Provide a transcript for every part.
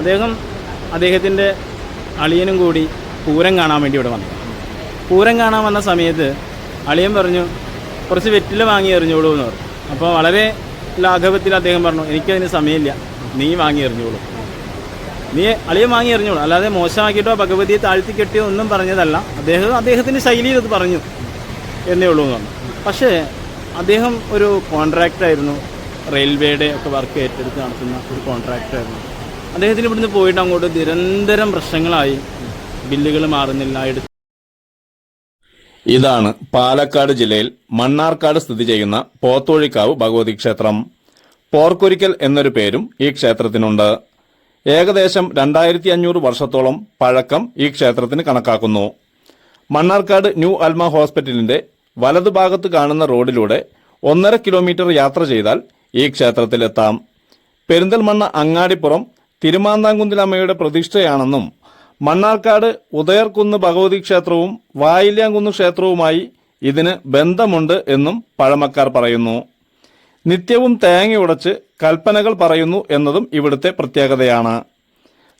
അദ്ദേഹം അദ്ദേഹത്തിന്റെ അളിയനും കൂടി പൂരം കാണാൻ വേണ്ടി ഇവിടെ വന്നു. പൂരം കാണാൻ വന്ന സമയത്ത് അളിയൻ പറഞ്ഞു കുറച്ച് വെറ്റില വാങ്ങി എറിഞ്ഞോളൂ എന്ന് പറഞ്ഞു. അപ്പോൾ വളരെ ലാഘവത്തിൽ അദ്ദേഹം പറഞ്ഞു എനിക്കതിന് സമയമില്ല നീ വാങ്ങി എറിഞ്ഞോളൂ. നീ അളിയൻ വാങ്ങി എറിഞ്ഞോളൂ. അല്ലാതെ മോശമാക്കിയിട്ടോ ഭഗവതിയെ താഴ്ത്തി കെട്ടിയോ ഒന്നും പറഞ്ഞതല്ല. അദ്ദേഹം അദ്ദേഹത്തിന്റെ ശൈലിയിൽ അത് പറഞ്ഞു എന്നേ ഉള്ളൂ എന്ന് പറഞ്ഞു. പക്ഷേ അദ്ദേഹം ഒരു കോൺട്രാക്റ്റായിരുന്നു റെയിൽവേയുടെ ഒക്കെ വർക്ക് ഏറ്റെടുത്ത് നടത്തുന്ന ഒരു കോൺട്രാക്റ്റായിരുന്നു അദ്ദേഹത്തിന് ഇവിടുന്ന് പോയിട്ട് അങ്ങോട്ട് നിരന്തരം പ്രശ്നങ്ങളായി. ബില്ലുകൾ മാറുന്നില്ല ഇതാണ് പാലക്കാട് ജില്ലയിൽ മണ്ണാർക്കാട് സ്ഥിതി ചെയ്യുന്ന പോത്തോഴിക്കാവ് ഭഗവതി ക്ഷേത്രം. പോർക്കൊരിക്കൽ എന്നൊരു പേരും ഈ ക്ഷേത്രത്തിനുണ്ട്. ഏകദേശം രണ്ടായിരത്തി അഞ്ഞൂറ് വർഷത്തോളം പഴക്കം ഈ ക്ഷേത്രത്തിന് കണക്കാക്കുന്നു. മണ്ണാർക്കാട് ന്യൂ അൽമ ഹോസ്പിറ്റലിന്റെ വലതുഭാഗത്ത് കാണുന്ന റോഡിലൂടെ ഒന്നര കിലോമീറ്റർ യാത്ര ചെയ്താൽ ഈ ക്ഷേത്രത്തിലെത്താം. പെരിന്തൽമണ്ണ അങ്ങാടിപ്പുറം തിരുമാന്താംകുന്നിലമ്മയുടെ പ്രതിഷ്ഠയാണെന്നും മണ്ണാർക്കാട് ഉദയർകുന്ന് ഭഗവതി ക്ഷേത്രവും വായില്യാംകുന്ന് ക്ഷേത്രവുമായി ഇതിന് ബന്ധമുണ്ട് എന്നും പഴമക്കാർ പറയുന്നു. നിത്യവും തേങ്ങ ഉടച്ച് കൽപ്പനകൾ പറയുന്നു എന്നതും ഇവിടുത്തെ പ്രത്യേകതയാണ്.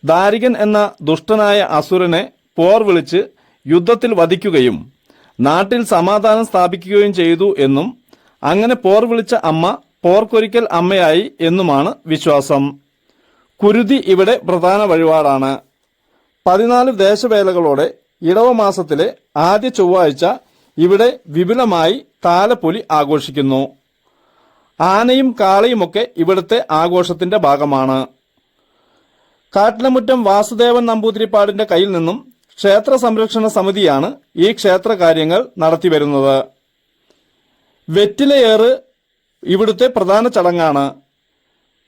ദാരികൻ എന്ന ദുഷ്ടനായ അസുരനെ പോർ വിളിച്ച് യുദ്ധത്തിൽ വധിക്കുകയും നാട്ടിൽ സമാധാനം സ്ഥാപിക്കുകയും ചെയ്തു എന്നും അങ്ങനെ പോർ വിളിച്ച അമ്മ പോർക്കൊരിക്കൽ അമ്മയായി എന്നുമാണ് വിശ്വാസം. കുരുതി ഇവിടെ പ്രധാന വഴിപാടാണ്. പതിനാല് ദേശവേലകളോടെ ഇടവ മാസത്തിലെ ആദ്യ ചൊവ്വാഴ്ച ഇവിടെ വിപുലമായി താലപ്പൊലി ആഘോഷിക്കുന്നു. ആനയും കാളയുമൊക്കെ ഇവിടുത്തെ ആഘോഷത്തിന്റെ ഭാഗമാണ്. കാട്ടിലമുറ്റം വാസുദേവൻ നമ്പൂതിരിപ്പാടിന്റെ കയ്യിൽ നിന്നും ക്ഷേത്ര സംരക്ഷണ സമിതിയാണ് ഈ ക്ഷേത്ര കാര്യങ്ങൾ നടത്തിവരുന്നത്. വെറ്റിലയേറ് ഇവിടുത്തെ പ്രധാന ചടങ്ങാണ്.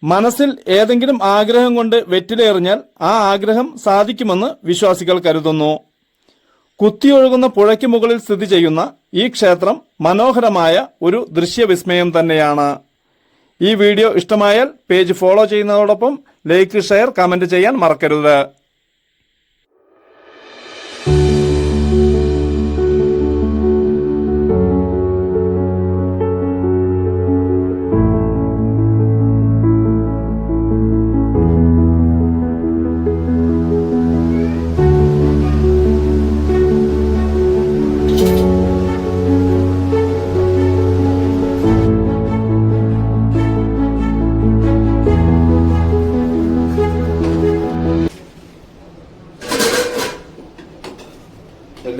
മനസ്സിൽ ഏതെങ്കിലും ആഗ്രഹം കൊണ്ട് വെറ്റിലെറിഞ്ഞാൽ ആ ആഗ്രഹം സാധിക്കുമെന്ന് വിശ്വാസികൾ കരുതുന്നു. കുത്തിയൊഴുകുന്ന പുഴയ്ക്ക് മുകളിൽ സ്ഥിതി ചെയ്യുന്ന ഈ ക്ഷേത്രം മനോഹരമായ ഒരു ദൃശ്യവിസ്മയം തന്നെയാണ്. ഈ വീഡിയോ ഇഷ്ടമായാൽ പേജ് ഫോളോ ചെയ്യുന്നതോടൊപ്പം ലൈക്ക് ഷെയർ കമന്റ് ചെയ്യാൻ മറക്കരുത്.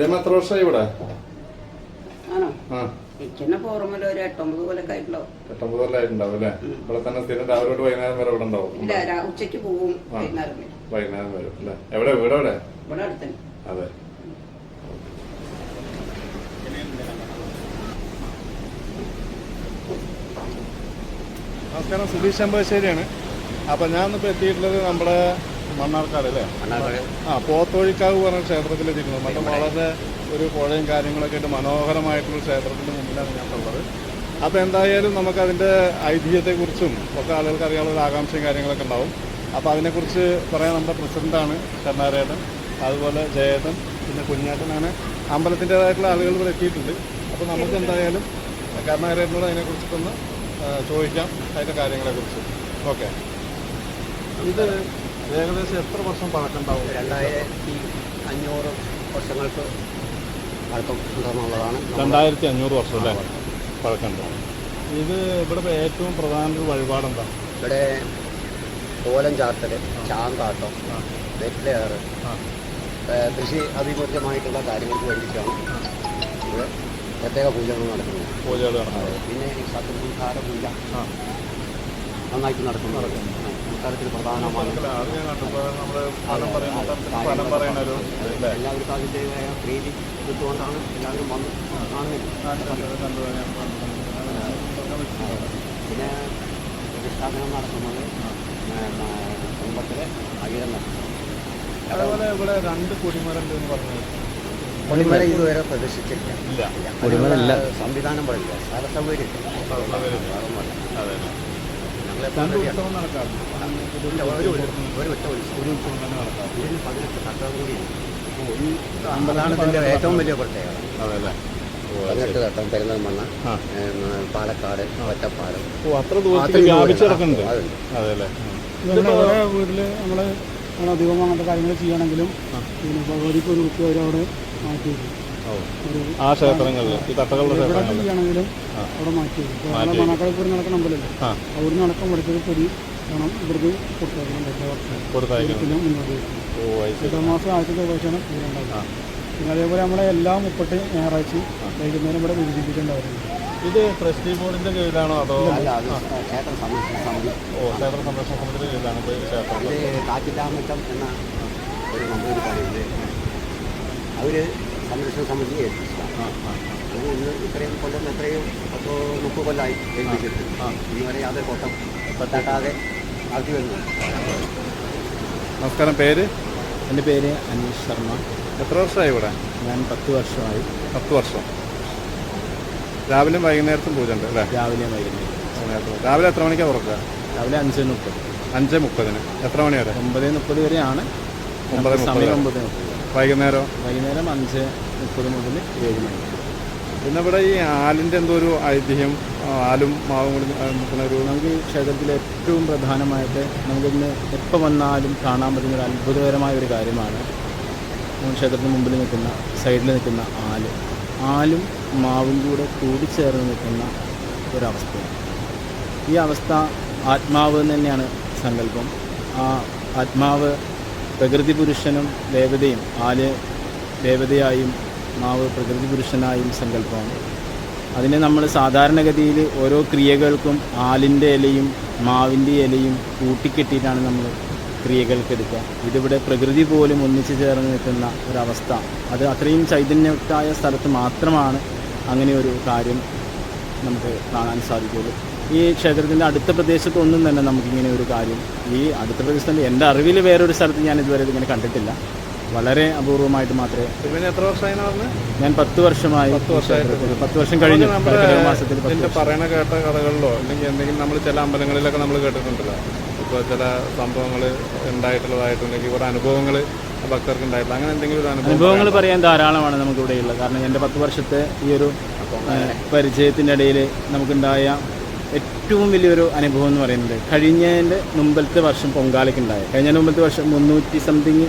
എത്ര വർഷമായി ഇവിടെ? ആണോ? ആ. എനിക്കെന്നെ ഓർമ്മയില്ല ഒരു എട്ടൊമ്പത് കൊല്ലൊക്കെ ആയിട്ടുണ്ടാവും. എട്ടൊമ്പത് കൊല്ലമായിട്ടുണ്ടാവും അല്ലേ? ഇവിടെ തന്നെ സ്ഥിരം രാവിലെ തൊട്ട് വൈകുന്നേരം വരെ ഇവിടെ ഉണ്ടാവും. ഇല്ല രാ- ഉച്ചയ്ക്ക് പോവും വൈകുന്നേരം വരും. വൈകുന്നേരം വരും അല്ലേ? എവിടെ? വീട് എവിടെ? ഇവിടെ അടുത്തന്നെ. അതെ. നമസ്കാരം സുധീഷ് അമ്പശ്ശേരിയാണ് അപ്പൊ ഞാൻ ഇപ്പൊ എത്തിയിട്ടുള്ളത് നമ്മുടെ മണ്ണാർക്കാട്. അല്ലേ ആ പോത്തോഴിക്കാവ് പറഞ്ഞ ക്ഷേത്രത്തിൽ എത്തിയിട്ടുള്ളത് മറ്റേ വളരെ ഒരു പുഴയും കാര്യങ്ങളൊക്കെ ആയിട്ട് മനോഹരമായിട്ടുള്ള ക്ഷേത്രത്തിന്റെ മുമ്പിലാണ് ഞാൻ ഉള്ളത് അപ്പോൾ എന്തായാലും നമുക്ക് അതിന്റെ ഐതിഹ്യത്തെക്കുറിച്ചും ഒക്കെ ആളുകൾക്ക് അറിയാനുള്ള ഒരു ആകാംക്ഷയും കാര്യങ്ങളൊക്കെ ഉണ്ടാവും. അപ്പോൾ അതിനെക്കുറിച്ച് പറയാൻ നമ്മുടെ പ്രസിഡന്റാണ് കർണാരേട്ടൻ അതുപോലെ ജയേട്ടൻ പിന്നെ കുഞ്ഞേട്ടനാണ്. അങ്ങനെ അമ്പലത്തിന്റെതായിട്ടുള്ള ആളുകൾ ഇവിടെ എത്തിയിട്ടുണ്ട്. അപ്പോൾ നമുക്ക് എന്തായാലും കർണാരേട്ടനോട് അതിനെക്കുറിച്ചിട്ടൊന്ന് ചോദിക്കാം അതിന്റെ കാര്യങ്ങളെക്കുറിച്ച്. ഓക്കെ. ഇത് ഏകദേശം എത്ര വർഷം പഴക്കമുണ്ടാവും? രണ്ടായിരത്തി അഞ്ഞൂറ് വർഷങ്ങൾക്ക് പഴക്കം ഉണ്ടെന്നുള്ളതാണ് രണ്ടായിരത്തി അഞ്ഞൂറ് വർഷം അല്ലേ? പഴക്കമുണ്ട് ഇത് ഇവിടെ ഏറ്റവും പ്രധാന ഒരു വഴിപാടെന്താ ഇവിടെ കോലം ചാർത്തൽ ചാന്താട്ടം വെറ്റിലേറ്. കൃഷി അഭിമുഖ്യമായിട്ടുള്ള കാര്യങ്ങൾക്ക് വേണ്ടിയിട്ടാണ് ഇവിടെ പ്രത്യേക പൂജകൾ നടക്കുന്നത് പൂജകൾ നടക്കുന്നത് പിന്നെ ഈ സത്യസംഹാര പൂജ. നന്നായിട്ട് നടക്കുന്നു സംസ്കാരത്തിൽ പ്രധാനമാണ്. അത് ഞാൻ ഫലം പറയുന്ന തരത്തിൽ ഫലം പറയുന്ന ഒരു അല്ലേ? എല്ലാവർക്കും അതിന്റെതായ പ്രീതി കിട്ടുകൊണ്ടാണ് എല്ലാവരും വന്ന് കാണുന്നത്. പിന്നെ പ്രതിഷ്ഠാപനം നടത്തുന്നത് കുടുംബത്തിലെ അകിരം അതുപോലെ ഇവിടെ രണ്ട് കൊടിമരം എന്ന് ഇതുവരെ പ്രദർശിച്ചിട്ടില്ല. സംവിധാനം പറയില്ല സ്ഥല സൗകര്യം ഉത്സവം നടക്കാറുണ്ട് ഒരു ഒരു ഒരു ഒറ്റ ഉത്സവം ഒരു ഉത്സവം തന്നെ നടക്കാറുണ്ട് ഇതിന് പതിനെട്ട് തട്ടം കൂടി അതാണ് ഇതിന്റെ ഏറ്റവും വലിയ പ്രത്യേകത. അതെ അല്ലേ പതിനെട്ട് തട്ടം പെരുന്തൽമണ്ണ ആ. പാലക്കാട് ഒറ്റപ്പാലം. ഓ അത്ര ദൂരത്തിൽ വ്യാപിച്ച് കിടക്കുന്നുണ്ട് അതുണ്ട്. അതെ അല്ലേ നമ്മുടെ വീട്ടിൽ നമ്മൾ അവിടെ അധികം അങ്ങനത്തെ കാര്യങ്ങൾ ചെയ്യണമെങ്കിലും പിന്നെ ഒരു കുട്ടി അവരവിടെ മാറ്റി ആ ക്ഷേത്രങ്ങളിൽ ഈ തട്ടകളുടെ ക്ഷേത്രങ്ങളിൽ. അവിടെ മാറ്റി നടക്കുന്ന അമ്പലമല്ലേ മാസം ദിവസമാണ് പിന്നെ അതേപോലെ നമ്മളെ എല്ലാ മുപ്പട്ട് ഞായറാഴ്ച വൈകുന്നേരം ഇവിടെ വിഭജിച്ചിട്ടുണ്ടായിരുന്നു ഇത് ട്രസ്റ്റി ബോർഡിന്റെ കീഴിലാണോ അതോ? ക്ഷേത്രം സംരക്ഷണ സമിതി. ഓ ക്ഷേത്ര സംരക്ഷണ സമിതിയുടെ കീഴിലാണ് ഇത് ക്ഷേത്രം എന്ന ഒരു അവർ സംരക്ഷണ സമിതി ഏൽപ്പിച്ചതാണ്. അങ്ങനെ ഇന്ന് ഇത്രയും കൊല്ലം എത്രയും പത്തോ മുപ്പത് കൊല്ലമായി ഏൽപ്പിച്ചിട്ട്. ഇന്ന് വരെ യാതൊരു കോട്ടം തട്ടാതെ ആക്കി വരുന്നു നമസ്കാരം. പേര്? എന്റെ പേര് അനീഷ് ശർമ്മ. എത്ര വർഷമായി ഇവിടെ? ഞാൻ പത്ത് വർഷമായി. പത്ത് വർഷം. രാവിലെ വൈകുന്നേരത്തും പൂജ ഉണ്ട് അല്ലേ? രാവിലെ വൈകുന്നേരം രാവിലെ എത്ര മണിക്കാണ് തുറക്കുക രാവിലെ അഞ്ച് മുപ്പത്. അഞ്ച് മുപ്പതിന്. എത്ര മണി വരെ? ഒമ്പത് മുപ്പത് വരെയാണ്. ഒമ്പത് സമയം ഒമ്പത് മുപ്പത്. വൈകുന്നേരം? വൈകുന്നേരം അഞ്ച് മുപ്പത് മുതൽ ഏഴ് മണി. പിന്നെ ഇവിടെ ഈ ആലിന്റെ എന്തോ ഒരു ഐതിഹ്യം ആലും മാവും കൂടി നിൽക്കുന്ന ഒരു നമുക്ക് ഈ ക്ഷേത്രത്തിലെ ഏറ്റവും പ്രധാനമായിട്ട് നമുക്കിന്ന് എപ്പോൾ വന്നാലും കാണാൻ പറ്റുന്ന ഒരു അത്ഭുതകരമായ ഒരു കാര്യമാണ് ക്ഷേത്രത്തിന് മുമ്പിൽ നിൽക്കുന്ന സൈഡിൽ നിൽക്കുന്ന ആൽ. ആലും മാവും കൂടെ കൂടിച്ചേർന്ന് നിൽക്കുന്ന ഒരവസ്ഥയാണ്. ഈ അവസ്ഥ ആത്മാവ് തന്നെയാണ് സങ്കല്പം. ആ ആത്മാവ് പ്രകൃതി പുരുഷനും ദേവതയും ആൽ ദേവതയായും മാവ് പ്രകൃതി പുരുഷനായും സങ്കല്പമാണ്. അതിനെ നമ്മൾ സാധാരണഗതിയിൽ ഓരോ ക്രിയകൾക്കും ആലിന്റെ ഇലയും മാവിന്റെ ഇലയും കൂട്ടിക്കെട്ടിയിട്ടാണ് നമ്മൾ ക്രിയകൾക്ക് എടുക്കുക. ഇതിവിടെ പ്രകൃതി പോലും ഒന്നിച്ചു ചേർന്ന് നിൽക്കുന്ന ഒരവസ്ഥ. അത് അത്രയും ചൈതന്യത്തായ സ്ഥലത്ത് മാത്രമാണ് അങ്ങനെ ഒരു കാര്യം നമുക്ക് കാണാൻ സാധിക്കുള്ളൂ ഈ ക്ഷേത്രത്തിന്റെ അടുത്ത പ്രദേശത്തൊന്നും തന്നെ നമുക്കിങ്ങനെ ഒരു കാര്യം ഈ അടുത്ത പ്രദേശത്തിന്റെ എന്റെ അറിവിൽ വേറൊരു സ്ഥലത്ത് ഞാൻ ഇതുവരെ ഇതിങ്ങനെ കണ്ടിട്ടില്ല. വളരെ അപൂർവമായിട്ട് മാത്രമേ പിന്നെ എത്ര വർഷമായി ഞാൻ പത്ത് വർഷമായി പത്ത് വർഷമായിട്ട്. ക്ഷേത്രത്തിൽ- പത്ത് വർഷം കഴിഞ്ഞു. മാസത്തിൽ പറയണ കേട്ട കഥകളിലോ അല്ലെങ്കിൽ എന്തെങ്കിലും നമ്മൾ ചില അമ്പലങ്ങളിലൊക്കെ നമ്മൾ കേട്ടിട്ടുണ്ടല്ലോ. ഇപ്പോൾ ചില സംഭവങ്ങൾ ഉണ്ടായിട്ടുള്ളതായിട്ടുണ്ടെങ്കിൽ കുറേ അനുഭവങ്ങൾ ഭക്തർക്ക് അങ്ങനെ എന്തെങ്കിലും ഒരു അനുഭവം അനുഭവങ്ങൾ പറയാൻ ധാരാളമാണ് നമുക്കിവിടെയുള്ളത് കാരണം എന്റെ പത്ത് വർഷത്തെ ഈ ഒരു പരിചയത്തിന്റെ ഇടയിൽ നമുക്കുണ്ടായ ഏറ്റവും വലിയൊരു അനുഭവം എന്ന് പറയുന്നത് കഴിഞ്ഞതിന്റെ മുമ്പത്തെ വർഷം പൊങ്കാലയ്ക്കുണ്ടായ കഴിഞ്ഞ മുമ്പത്തെ വർഷം മുന്നൂറ്റി സംതിങ്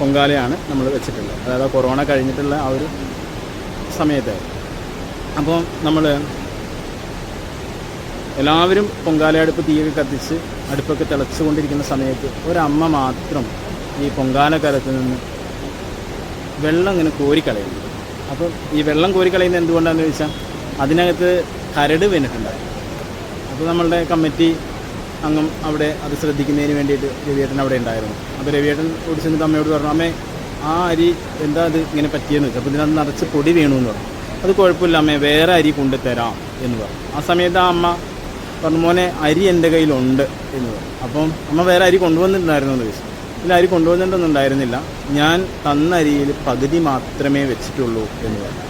പൊങ്കാലയാണ് നമ്മൾ വെച്ചിട്ടുള്ളത്. അതായത് കൊറോണ കഴിഞ്ഞിട്ടുള്ള ആ ഒരു സമയത്ത്. അപ്പോൾ നമ്മൾ എല്ലാവരും പൊങ്കാലയടുപ്പ് തീയൊക്കെ കത്തിച്ച് അടുപ്പൊക്കെ തിളച്ചുകൊണ്ടിരിക്കുന്ന സമയത്ത് ഒരമ്മ മാത്രം ഈ പൊങ്കാല കാലത്ത് നിന്ന് വെള്ളം ഇങ്ങനെ കോരിക്കളയുന്നു. അപ്പം ഈ വെള്ളം കോരിക്കളയുന്നത് എന്തുകൊണ്ടാണെന്ന് ചോദിച്ചാൽ അതിനകത്ത് കരട് വീണിട്ടുണ്ടായി അപ്പോൾ നമ്മളുടെ കമ്മിറ്റി അംഗം അവിടെ അത് ശ്രദ്ധിക്കുന്നതിന് വേണ്ടിയിട്ട് രവിയേട്ടൻ അവിടെ ഉണ്ടായിരുന്നു. അപ്പോൾ രവിയേട്ടൻ ഓടി ചെന്നിട്ട് അമ്മയോട് പറഞ്ഞു അമ്മേ ആ അരി എന്താ അത് ഇങ്ങനെ പറ്റിയെന്ന് വെച്ചാൽ അപ്പോൾ ഇതിനകത്ത് നിറച്ച് പൊടി വീണു എന്ന് പറഞ്ഞു. അത് കുഴപ്പമില്ല അമ്മേ വേറെ അരി കൊണ്ടുതരാം എന്ന് പറഞ്ഞു. ആ സമയത്ത് ആ അമ്മ പറഞ്ഞു മോനെ അരി എന്റെ കയ്യിലുണ്ട് എന്ന് പറഞ്ഞു. അപ്പം അമ്മ വേറെ അരി കൊണ്ടുവന്നിട്ടുണ്ടായിരുന്നു എന്ന് ചോദിച്ചു. ഇല്ല അരി കൊണ്ടുവന്നിട്ടൊന്നുണ്ടായിരുന്നില്ല ഞാൻ തന്ന അരിയിൽ പകുതി മാത്രമേ വെച്ചിട്ടുള്ളൂ എന്ന് പറഞ്ഞു.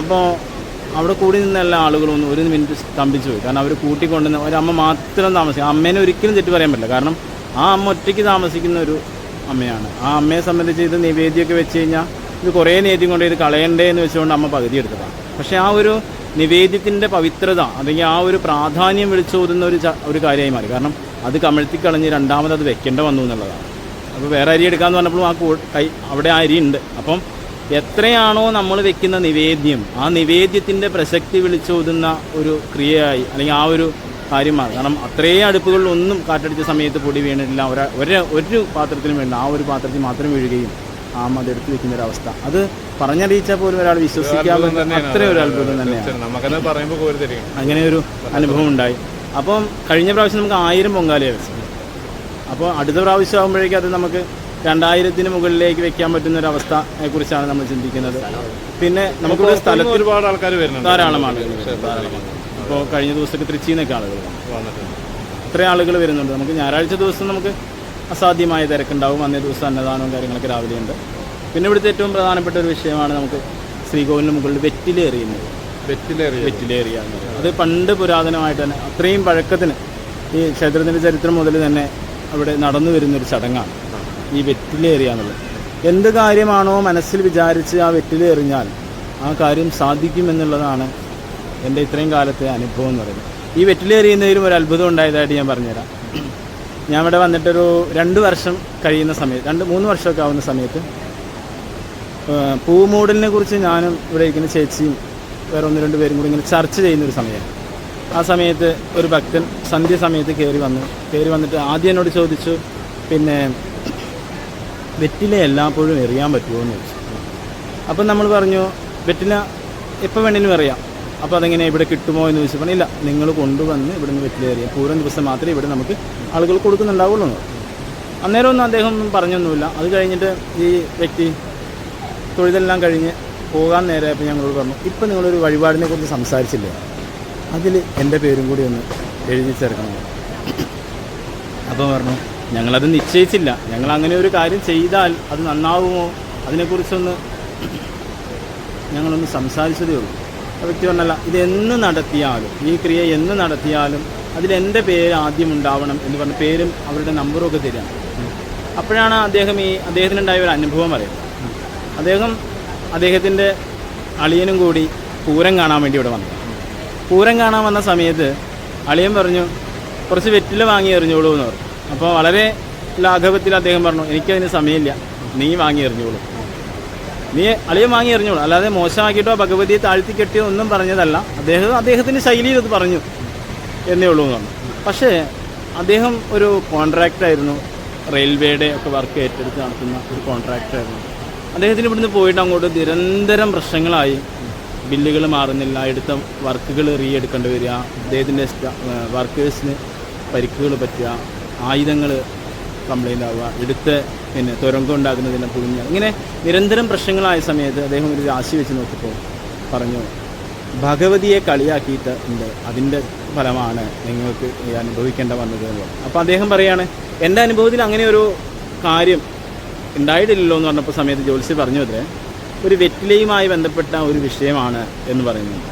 അപ്പോൾ അവിടെ കൂടി നിന്ന എല്ലാ ആളുകളും ഒന്ന് ഒരു മിനിറ്റ് സ്തംഭിച്ചു പോയി. കാരണം അവർ കൂട്ടിക്കൊണ്ടുവന്ന ഒരമ്മ മാത്രം താമസിക്കും. അമ്മേനെ ഒരിക്കലും തെറ്റ് പറയാൻ പറ്റില്ല. കാരണം ആ അമ്മ ഒറ്റയ്ക്ക് താമസിക്കുന്ന ഒരു അമ്മയാണ്. ആ അമ്മയെ സംബന്ധിച്ച് ഇത് നിവേദ്യമൊക്കെ വെച്ച് കഴിഞ്ഞാൽ ഇത് കുറേ നേദ്യം കൊണ്ട് ഇത് കളയണ്ടേ എന്ന് വെച്ചുകൊണ്ട് അമ്മ പകുതി എടുത്തതാണ് പക്ഷേ ആ ഒരു നിവേദ്യത്തിന്റെ പവിത്രത അല്ലെങ്കിൽ ആ ഒരു പ്രാധാന്യം വിളിച്ചോതുന്ന ഒരു ഒരു കാര്യമായി മാറി. കാരണം അത് കമഴ്ത്തി കളഞ്ഞ് രണ്ടാമത് അത് വെക്കേണ്ട വന്നു എന്നുള്ളതാണ്. അപ്പോൾ വേറെ അരി എടുക്കാമെന്ന് പറഞ്ഞപ്പോഴും ആ കൈ അവിടെ ആ അരി ഉണ്ട്. അപ്പം എത്രയാണോ നമ്മൾ വെക്കുന്ന നിവേദ്യം ആ നിവേദ്യത്തിന്റെ പ്രസക്തി വിളിച്ചോതുന്ന ഒരു ക്രിയയായി അല്ലെങ്കിൽ ആ ഒരു കാര്യമാണ്. കാരണം അത്രയും അടുപ്പുകളിൽ ഒന്നും കാറ്റടിച്ച സമയത്ത് പൊടി വീണിട്ടില്ല. ഒരാ ഒരു ഒരു പാത്രത്തിന് വേണ്ട ആ ഒരു പാത്രത്തിൽ മാത്രം വീഴുകയും ആ അത് എടുത്ത് വെക്കുന്ന ഒരു അവസ്ഥ. അത് പറഞ്ഞറിയിച്ചാൽ പോലും ഒരാൾ വിശ്വസിക്കാൻ പറ്റുന്ന. അത്രയും ഒരു അത്ഭുതം. തന്നെയാണ്. അങ്ങനെ ഒരു അനുഭവം ഉണ്ടായി. അപ്പം കഴിഞ്ഞ പ്രാവശ്യം നമുക്ക് ആയിരം പൊങ്കാലയാണ് വെച്ചത് അപ്പോൾ അടുത്ത പ്രാവശ്യം ആകുമ്പോഴേക്കും അത് നമുക്ക് രണ്ടായിരത്തിന് മുകളിലേക്ക് വെക്കാൻ പറ്റുന്ന ഒരു അവസ്ഥയെ കുറിച്ചാണ് നമ്മൾ ചിന്തിക്കുന്നത്. പിന്നെ നമുക്കിവിടെ സ്ഥലത്ത് ഒരുപാട് ആൾക്കാർ വരുന്നുണ്ട്. ധാരാളം ആളുകൾ ക്ഷേത്രത്തിലേക്ക് അപ്പോൾ കഴിഞ്ഞ ദിവസമൊക്കെ തൃച്ചിയിൽ നിന്നൊക്കെ ആളുകൾ വന്നിട്ടുണ്ട്. ഇത്രയും ആളുകൾ വരുന്നുണ്ട്. നമുക്ക് ഞായറാഴ്ച ദിവസം നമുക്ക് അസാധ്യമായ തിരക്കുണ്ടാവും. അന്നേ ദിവസം അന്നദാനവും കാര്യങ്ങളൊക്കെ രാവിലെ ഉണ്ട് പിന്നെ ഇവിടുത്തെ ഏറ്റവും പ്രധാനപ്പെട്ട ഒരു വിഷയമാണ് നമുക്ക് ശ്രീകോവിലിന് മുകളിൽ വെറ്റിലേറിയുന്നത്. വെറ്റിലേറിയ. അത് പണ്ട് പുരാതനമായിട്ട് തന്നെ അത്രയും പഴക്കത്തിന് ഈ ക്ഷേത്രത്തിന്റെ ചരിത്രം മുതൽ തന്നെ അവിടെ നടന്നു വരുന്നൊരു ചടങ്ങാണ്. ഈ വെറ്റിലേറിയ എന്നുള്ളത് എന്ത് കാര്യമാണോ മനസ്സിൽ വിചാരിച്ച് ആ വെറ്റിലെറിഞ്ഞാൽ ആ കാര്യം സാധിക്കുമെന്നുള്ളതാണ് എന്റെ ഇത്രയും കാലത്തെ അനുഭവം എന്ന് പറയുന്നത്. ഈ വെറ്റിലേറിയുന്നതിലും ഒരു അത്ഭുതം ഉണ്ടായതായിട്ട് ഞാൻ പറഞ്ഞുതരാം. ഞാൻ ഇവിടെ വന്നിട്ടൊരു രണ്ട് വർഷം കഴിയുന്ന സമയത്ത് രണ്ട് മൂന്ന് വർഷമൊക്കെ ആവുന്ന സമയത്ത് പൂമൂടലിനെ കുറിച്ച് ഞാനും ഇവിടെ ഇങ്ങനെ ചേച്ചിയും വേറെ ഒന്ന് രണ്ട് പേരും കൂടി ഇങ്ങനെ ചർച്ച ചെയ്യുന്നൊരു സമയമാണ്. ആ സമയത്ത് ഒരു ഭക്തൻ സന്ധ്യ സമയത്ത് കയറി വന്നു കയറി വന്നിട്ട് ആദ്യം എന്നോട് ചോദിച്ചു പിന്നെ വെറ്റില എല്ലാപ്പോഴും എറിയാൻ പറ്റുമോ എന്ന് ചോദിച്ചു. അപ്പം നമ്മൾ പറഞ്ഞു വെറ്റില എപ്പോൾ വേണേലും എറിയാം. അപ്പോൾ അതെങ്ങനെ ഇവിടെ കിട്ടുമോ എന്ന് ചോദിച്ചപ്പോൾ ഇല്ല നിങ്ങൾ കൊണ്ടുവന്ന് ഇവിടെ നിന്ന് വെറ്റില എറിയാം. പൂരം ദിവസം മാത്രമേ ഇവിടെ നമുക്ക് ആളുകൾ കൊടുക്കുന്നുണ്ടാവുള്ളൂ. അന്നേരം ഒന്നും അദ്ദേഹം ഒന്നും പറഞ്ഞൊന്നുമില്ല. അത് കഴിഞ്ഞിട്ട് ഈ വ്യക്തി തൊഴിലെല്ലാം കഴിഞ്ഞ് പോകാൻ നേരെ നേരമായപ്പോൾ ഞങ്ങളോട് പറഞ്ഞു ഇപ്പം നിങ്ങളൊരു വഴിപാടിനെ കുറിച്ച് സംസാരിച്ചില്ലേ? അതിൽ എന്റെ പേരും കൂടി ഒന്ന് എഴുതി ചേർക്കണം. അപ്പോൾ പറഞ്ഞു ഞങ്ങളത് നിശ്ചയിച്ചില്ല. ഞങ്ങൾ അങ്ങനെ ഒരു കാര്യം ചെയ്താൽ അത് നന്നാവുമോ? അതിനെക്കുറിച്ചൊന്ന് ഞങ്ങളൊന്ന് സംസാരിച്ചതേ ഉള്ളൂ. ആ വ്യക്തി പറഞ്ഞല്ല ഇത് എന്ന് നടത്തിയാലും ഈ ക്രിയ എന്ന് നടത്തിയാലും അതിലെന്റെ പേര് ആദ്യം ഉണ്ടാവണം എന്ന് പറഞ്ഞ പേരും അവരുടെ നമ്പറും ഒക്കെ തരാം അപ്പോഴാണ് അദ്ദേഹം ഈ അദ്ദേഹത്തിനുണ്ടായ ഒരു അനുഭവം പറയുന്നത് അദ്ദേഹം അദ്ദേഹത്തിന്റെ അളിയനും കൂടി പൂരം കാണാൻ വേണ്ടി ഇവിടെ വന്നു. പൂരം കാണാൻ വന്ന സമയത്ത് അളിയൻ പറഞ്ഞു കുറച്ച് വെറ്റില വാങ്ങി എറിഞ്ഞോളൂ എന്ന് പറഞ്ഞു. അപ്പോൾ വളരെ ലാഘവത്തിൽ അദ്ദേഹം പറഞ്ഞു എനിക്കതിന് സമയമില്ല. നീ വാങ്ങി എറിഞ്ഞോളൂ. നീ അളിയൻ വാങ്ങി എറിഞ്ഞോളൂ. അല്ലാതെ മോശമാക്കിയിട്ടോ ഭഗവതിയെ താഴ്ത്തി കെട്ടിയോ ഒന്നും പറഞ്ഞതല്ല. അദ്ദേഹം അദ്ദേഹത്തിന്റെ ശൈലിയിൽ അത് പറഞ്ഞു എന്നേ ഉള്ളൂ എന്ന് പറഞ്ഞു പക്ഷേ അദ്ദേഹം ഒരു കോൺട്രാക്റ്റായിരുന്നു റെയിൽവേയുടെ ഒക്കെ വർക്ക് ഏറ്റെടുത്ത് നടത്തുന്ന ഒരു കോൺട്രാക്ടറായിരുന്നു അദ്ദേഹത്തിന് ഇവിടുന്ന് പോയിട്ട് അങ്ങോട്ട് നിരന്തരം പ്രശ്നങ്ങളായി. ബില്ലുകൾ മാറുന്നില്ല. എടുത്ത വർക്കുകൾ റീ എടുക്കേണ്ടി വരിക അദ്ദേഹത്തിന്റെ വർക്കേഴ്സിന് പരിക്കുകൾ പറ്റുക. ആയുധങ്ങൾ കംപ്ലൈന്റ് ആവുക എടുത്ത് പിന്നെ തുരങ്കം ഉണ്ടാക്കുന്നതിനെ പുഴുങ്ങുക. ഇങ്ങനെ നിരന്തരം പ്രശ്നങ്ങളായ സമയത്ത് അദ്ദേഹം ഒരു രാശി വെച്ച് നോക്കിയപ്പോൾ പറഞ്ഞു ഭഗവതിയെ കളിയാക്കിയിട്ട് ഉണ്ട്. അതിന്റെ ഫലമാണ് നിങ്ങൾക്ക് അനുഭവിക്കേണ്ട വന്നത് എന്ന്. അപ്പോൾ അദ്ദേഹം പറയാണ് എന്റെ അനുഭവത്തിൽ അങ്ങനെ ഒരു കാര്യം ഉണ്ടായിട്ടില്ലല്ലോ എന്ന് പറഞ്ഞപ്പോൾ സമയത്ത് ജോലിസി പറഞ്ഞു വരെ ഒരു വെറ്റിലയുമായി ബന്ധപ്പെട്ട ഒരു വിഷയമാണ് എന്ന് പറയുന്നത്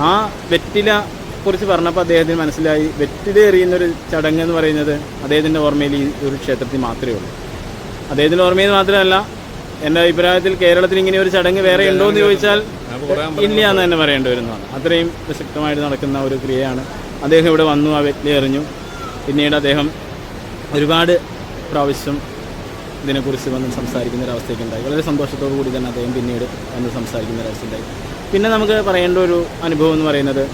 ആ വെറ്റില കുറിച്ച് പറഞ്ഞപ്പോൾ അദ്ദേഹത്തിന് മനസ്സിലായി. വെറ്റിലേറിയുന്നൊരു ചടങ്ങ് എന്ന് പറയുന്നത് അദ്ദേഹത്തിന്റെ ഓർമ്മയിൽ ഈ ഒരു ക്ഷേത്രത്തിൽ മാത്രമേ ഉള്ളൂ. അദ്ദേഹത്തിന്റെ ഓർമ്മയിൽ മാത്രമല്ല എന്റെ അഭിപ്രായത്തിൽ കേരളത്തിൽ ഇങ്ങനെ ഒരു ചടങ്ങ് വേറെ ഉണ്ടോ എന്ന് ചോദിച്ചാൽ ഇല്ല എന്ന് തന്നെ പറയേണ്ടി വരുന്നതാണ്. അത്രയും പ്രസക്തമായിട്ട് നടക്കുന്ന ഒരു ക്രിയയാണ്. അദ്ദേഹം ഇവിടെ വന്നു ആ വെറ്റിലെ എറിഞ്ഞു പിന്നീട് അദ്ദേഹം ഒരുപാട് പ്രാവശ്യം ഇതിനെക്കുറിച്ച് വന്ന് സംസാരിക്കുന്ന ഒരു അവസ്ഥയൊക്കെ ഉണ്ടായി. വളരെ സന്തോഷത്തോടു കൂടി തന്നെ അദ്ദേഹം പിന്നീട് വന്ന് സംസാരിക്കുന്ന ഒരു അവസ്ഥ ഉണ്ടായി. പിന്നെ നമുക്ക് പറയേണ്ട ഒരു അനുഭവം എന്ന് പറയുന്നത്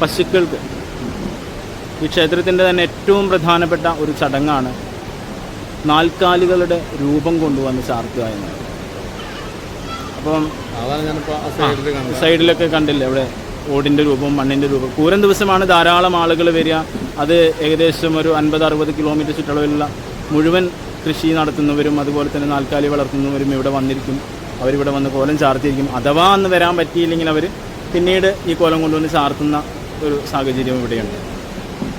പശുക്കൾക്ക്. ഈ ക്ഷേത്രത്തിന്റെ തന്നെ ഏറ്റവും പ്രധാനപ്പെട്ട ഒരു ചടങ്ങാണ് നാൽക്കാലികളുടെ രൂപം കൊണ്ടുവന്ന് ചാർത്തുക എന്നത് അപ്പം സൈഡിലൊക്കെ കണ്ടില്ല? ഇവിടെ ഓടിന്റെ രൂപം മണ്ണിന്റെ രൂപം. പൂരം ദിവസമാണ് ധാരാളം ആളുകൾ വരിക. അത് ഏകദേശം ഒരു അൻപത് അറുപത് കിലോമീറ്റർ ചുറ്റളവിലുള്ള മുഴുവൻ കൃഷി നടത്തുന്നവരും അതുപോലെ തന്നെ നാൽക്കാലി വളർത്തുന്നവരും ഇവിടെ വന്നിരിക്കും. അവരിവിടെ വന്ന് കോലം ചാർത്തിയിരിക്കും. അഥവാ അന്ന് വരാൻ പറ്റിയില്ലെങ്കിൽ അവർ പിന്നീട് ഈ കോലം കൊണ്ടുവന്ന് ചാർത്തുന്ന ഒരു സാഹചര്യം ഇവിടെയുണ്ട്.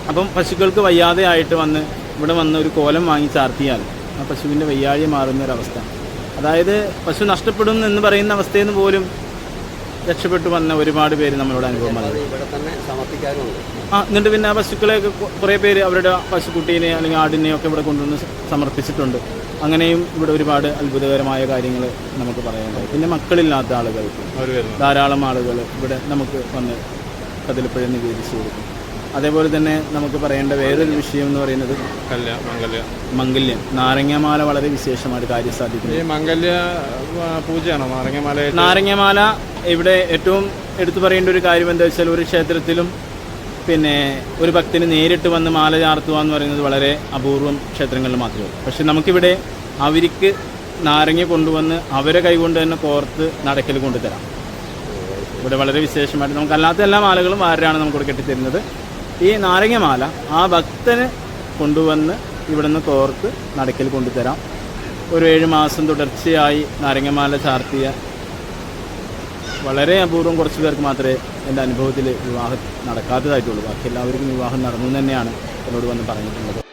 അപ്പം പശുക്കൾക്ക് വയ്യാതെ ആയിട്ട് വന്ന് ഇവിടെ വന്ന് ഒരു കോലം വാങ്ങി ചാർത്തിയാൽ ആ പശുവിന്റെ വയ്യാഴി മാറുന്ന ഒരവസ്ഥ അതായത് പശു നഷ്ടപ്പെടും എന്ന് പറയുന്ന അവസ്ഥയിൽ നിന്ന് പോലും രക്ഷപ്പെട്ടു വന്ന ഒരുപാട് പേര് നമ്മളോട് അനുഭവം ആ എന്നിട്ട് പിന്നെ ആ പശുക്കളെയൊക്കെ കുറേ പേര് അവരുടെ പശുക്കുട്ടീനെ അല്ലെങ്കിൽ ആടിനെയൊക്കെ ഇവിടെ കൊണ്ടുവന്ന് സമർപ്പിച്ചിട്ടുണ്ട്. അങ്ങനെയും ഇവിടെ ഒരുപാട് അത്ഭുതകരമായ കാര്യങ്ങൾ നമുക്ക് പറയാനുണ്ടായി പിന്നെ മക്കളില്ലാത്ത ആളുകൾ ധാരാളം ആളുകൾ ഇവിടെ നമുക്ക് വന്ന് കതിലപ്പുഴ നിവേദിച്ചു കൊടുക്കും. അതേപോലെ തന്നെ നമുക്ക് പറയേണ്ട വേറൊരു വിഷയം എന്ന് പറയുന്നത് കല്യ മംഗല്യ. മംഗല്യം. നാരങ്ങമാല വളരെ വിശേഷമായിട്ട് കാര്യസാധിക്കുന്നത് ഈ മംഗല്യ പൂജയാണോ? നാരങ്ങമാല നാരങ്ങമാല ഇവിടെ ഏറ്റവും എടുത്തു പറയേണ്ട ഒരു കാര്യം എന്താ വെച്ചാൽ ഒരു ക്ഷേത്രത്തിലും പിന്നെ ഒരു ഭക്തന് നേരിട്ട് വന്ന് മാല ചാർത്തുക എന്ന് പറയുന്നത് വളരെ അപൂർവം ക്ഷേത്രങ്ങളിൽ മാത്രമേ പക്ഷെ നമുക്കിവിടെ അവർക്ക് നാരങ്ങ കൊണ്ടുവന്ന് അവരെ കൈകൊണ്ട് തന്നെ കോർത്ത് നടക്കൽ കൊണ്ടുതരാം. ഇവിടെ വളരെ വിശേഷമായിട്ട് നമുക്ക് അല്ലാത്ത എല്ലാ മാലകളും ആരാണ് നമുക്കിവിടെ കെട്ടിത്തരുന്നത്? ഈ നാരങ്ങമാല ആ ഭക്തന് കൊണ്ടുവന്ന് ഇവിടുന്ന് കോർത്ത് നടക്കൽ കൊണ്ടുതരാം. ഒരു ഏഴ് മാസം തുടർച്ചയായി നാരങ്ങമാല ചാർത്തിയ വളരെ അപൂർവം കുറച്ച് പേർക്ക് മാത്രമേ എന്റെ അനുഭവത്തിൽ വിവാഹം നടക്കാത്തതായിട്ടുള്ളൂ. ബാക്കി എല്ലാവർക്കും വിവാഹം നടന്നു തന്നെയാണ് എന്നോട് വന്ന് പറഞ്ഞിട്ടുള്ളത്.